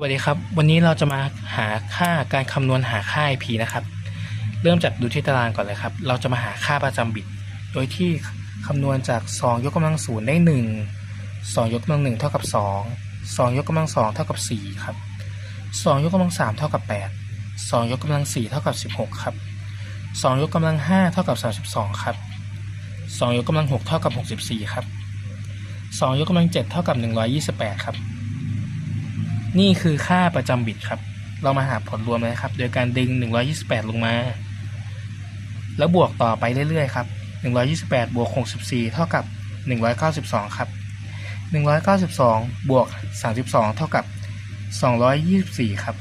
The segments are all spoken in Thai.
สวัสดีครับ วันนี้เราจะมาหาค่าการคำนวณหาค่า IP นะครับ เริ่มจากดูที่ตารางก่อนเลยครับ เราจะมาหาค่าประจำบิต โดยที่คำนวณจาก 2 ยกกำลังศูนย์ได้ 1 2 ยกกำลัง1เท่ากับ 2 2 ยกกำลัง2เท่ากับ 4 ครับ 2 ยกกำลัง3เท่ากับ 8 2 ยกกำลัง4เท่ากับ 16 ครับ 2 ยกกำลัง5เท่ากับ 32 ครับ 2 ยกกำลัง6เท่ากับ 64 ครับ 2 ยกกำลัง7เท่ากับ 128 ครับ นี่คือค่าประจำบิตครับ เรามาหาผลรวมเลยครับ โดยการดึง 128 ลงมา แล้วบวกต่อไปเรื่อยๆครับ 128 บวก 64 เท่ากับ 192 ครับ 192 บวก 32 เท่ากับ 224 ครับ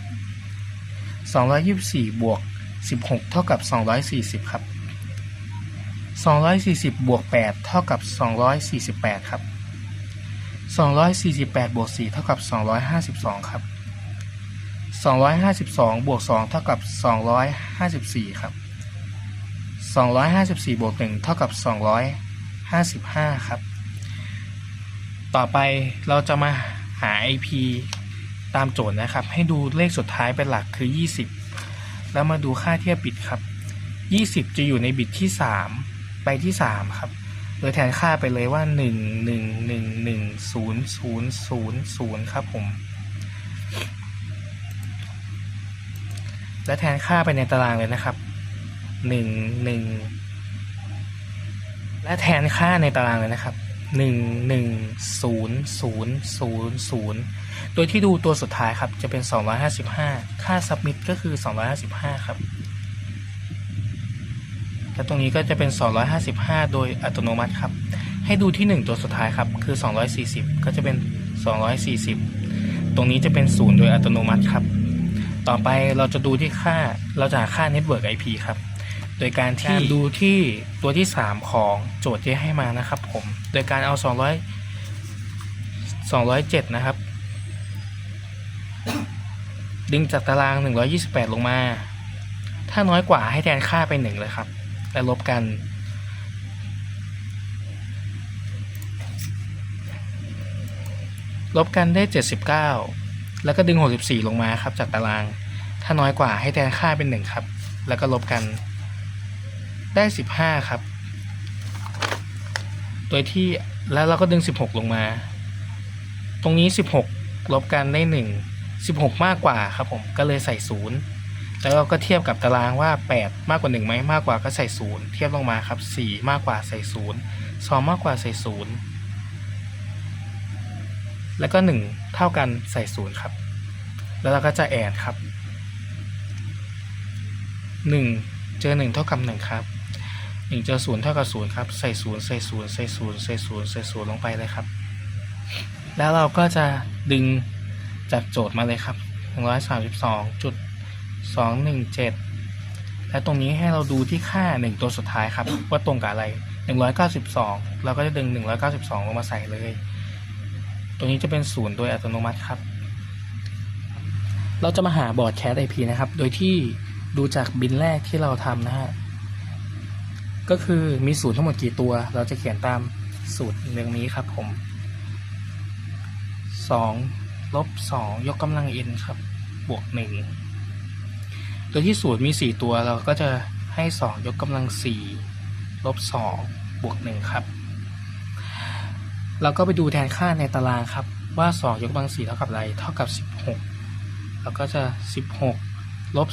224 บวก 16 เท่ากับ 240 ครับ 240 บวก 8 เท่ากับ 248 ครับ 248บวก4เท่ากับ 252 ครับ 252บวก2เท่ากับ 254 ครับ 254บวก1เท่ากับ 255 ครับ ต่อไปเราจะมาหา IP ตามโจทย์นะครับ ให้ดูเลขสุดท้ายเป็นหลักคือ 20 แล้วมาดูค่าเทียบบิตครับ 20 จะอยู่ในบิตที่ 3 ไปที่ 3 ครับ โดยแทนค่าไปเลยว่า 1 1 1 1 0 0 0 0 ครับผม และแทนค่าไปในตารางเลยนะครับ 1 1 และแทนค่าในตารางเลยนะครับ 1 1 0 0 0 0 โดยที่ดูตัวสุดท้ายครับ จะเป็น 255 ค่า submit ก็คือ 255 ครับ และตรงนี้ก็จะเป็น 255 โดยอัตโนมัติครับ ให้ดูที่ 1 ตัวสุดท้ายครับ คือ 240 ก็จะเป็น 240 ตรงนี้จะเป็น 0 โดยอัตโนมัติครับ ต่อไปเราจะดูที่ค่า เราจะหาค่า Network IP ครับ โดยการที่ดูที่ตัวที่ 3 ของโจทย์ที่ให้มานะครับผม โดยการเอา 200 207 นะครับ ดึงจากตาราง 128 ลงมา ถ้าน้อยกว่าให้แทนค่าไป 1 เลยครับ และลบกัน ลบกันได้ 79 แล้วก็ดึง 64 ลงมาครับจากตาราง ถ้าน้อยกว่าให้แทนค่าเป็น 1 ครับ แล้วก็ลบกันได้ 15 ครับ โดยที่แล้วเราก็ดึง 16 ลงมา ตรงนี้ 16 ลบกันได้ 1 16 มากกว่าครับผมก็เลยใส่ 0 แล้วเราก็เทียบกับตารางว่า 8 มากกว่า1ไหมมากกว่าก็ใส่0เทียบลงมาครับ4 มากกว่าใส่0 2มากกว่าใส่0แล้วก็ 1 เท่ากันใส่0ครับ แล้วเราก็จะแอดครับ 1 เจอ 1 เท่ากับ1ครับ1เจอ0เท่ากับ0ครับใส่0ใส่0ใส่0ใส่0ใส่0ลงไปเลยครับ แล้วเราก็จะดึงจากโจทย์มาเลยครับ132จุด สองหนึ่งเจ็ดและตรงนี้ให้เราดูที่ค่าหนึ่งตัวสุดท้ายครับ ว่าตรงกับอะไรหนึ่งร้อยเก้าสิบสองเราก็จะดึงหนึ่งร้อยเก้าสิบสองลงมาใส่เลย ตรงนี้จะเป็นศูนย์โดยอัตโนมัติครับ เราจะมาหาบอร์ดแคส IP นะครับ โดยที่ดูจากบินแรกที่เราทำนะฮะ ก็คือมีศูนย์ทั้งหมดกี่ตัว เราจะเขียนตามสูตรเรื่องนี้ครับผมสองลบสองยกกำลัง n ครับ บวกหนึ่ง โดยที่สูตรมี 4 ตัวเราก็จะให้ 2 ยกกำลัง 4 ลบ 2 บวก 1 ครับ เราก็ไปดูแทนค่าในตารางครับ ว่า 2 ยกกำลัง 4 เท่ากับอะไร เท่ากับ 16 เราก็จะ 16 ลบ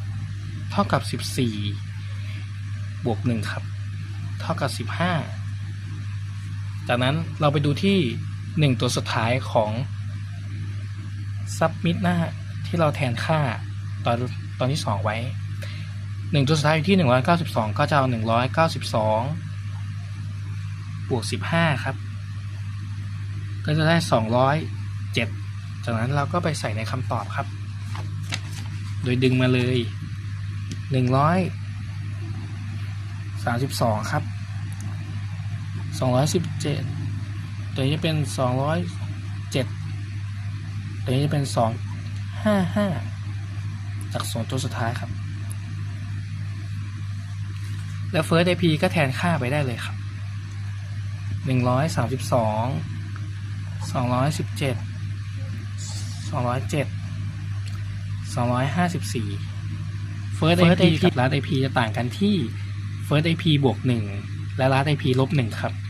2 เท่ากับ 14 บวก 1 ครับ เท่ากับ 15 จากนั้นเราไปดูที่ 1 ตัวสุดท้ายของ submit นะฮะที่เราแทนค่าตอน ตอนที่สองไว้หนึ่งตัวสุดท้ายอยู่ที่หนึ่งร้อยเก้าสิบสองก็จะเอาหนึ่งร้อยเก้าสิบสองบวกสิบห้าครับ ก็จะได้สองร้อยเจ็ดจากนั้นเราก็ไปใส่ในคำตอบครับ โดยดึงมาเลยหนึ่งร้อยสามสิบสองครับสองร้อยสิบเจ็ดตัวนี้จะเป็นสองร้อยเจ็ดตัวนี้จะเป็นสองห้าห้า จากส่วนตัวสุดท้ายครับ แล้ว First IP ก็แทนค่าไปได้เลยครับหนึ่งร้อยสามสิบสองสองร้อยสิบเจ็ดสสองร้อยเจ็ดสองร้อยห้าสิบสี่ First IP กับ Last IP จะต่างกันที่ First IP บวกหนึ่งและ Last IP ลบหนึ่งครับ